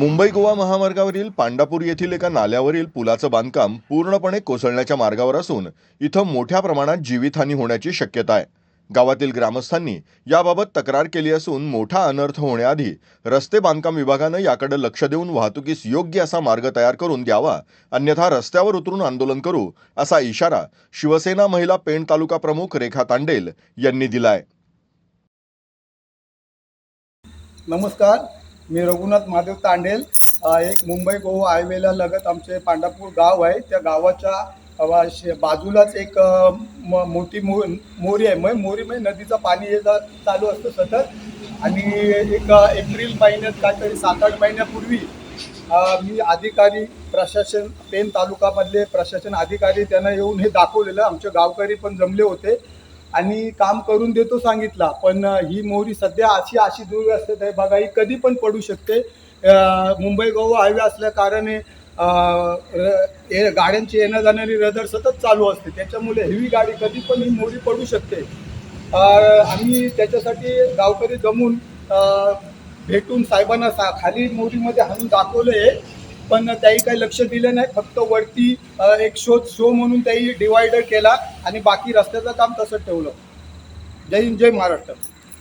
मुंबई गोवा महामार्गावरील पांडापूर येथील एका नाल्यावरील पुलाचं बांधकाम पूर्णपणे कोसळण्याच्या मार्गावर असून इथं मोठ्या प्रमाणात जीवितहानी होण्याची शक्यता आहे. गावातील ग्रामस्थांनी याबाबत तक्रार केली असून मोठा अनर्थ होण्याआधी रस्ते बांधकाम विभागानं याकडे लक्ष देऊन वाहतुकीस योग्य असा मार्ग तयार करून द्यावा अन्यथा रस्त्यावर उतरून आंदोलन करू असा इशारा शिवसेना महिला पेण तालुका प्रमुख रेखा तांडेल यांनी दिलाय. नमस्कार. मी रघुनाथ महादेव तांडेल एक मुंबई गोवा हायवेला लगत आमचे पांढरपूर गाव आहे. त्या गावाच्या बाजूलाच एक म- मोठी मो मोरी आहे. मग मोरी म्हणजे नदीचं पाणी हे जा- चालू असतं सतत. आणि एक एप्रिल महिन्यात काहीतरी सात आठ महिन्यापूर्वी मी अधिकारी प्रशासन पेन तालुकामधले प्रशासन अधिकारी त्यांना येऊन हे दाखवलेलं. आमचे गावकरी पण जमले होते. आणि काम करून देतो सांगितला. पण ही मोहरी सध्या अशी अशी दुर्व्यवस्थेत आहे. बघा ही कधी पण पडू शकते. मुंबई गोवा हायवे असल्या कारणे र- गाड्यांची येण्या जाणारी रदर सतत चालू असते. त्याच्यामुळे हेवी गाडी कधी पण ही मोहरी पडू शकते. आम्ही त्याच्यासाठी गावकरी जमून भेटून साहेबांना सा खाली मोहरीमध्ये हाणून दाखवलं आहे पण त्याही काही लक्ष दिलं नाही. फक्त वरती एक शो शो म्हणून त्याही डिवायडर केला आणि बाकी रस्त्याचं काम तसंच ठेवलं. जय हिंद जय महाराष्ट्र.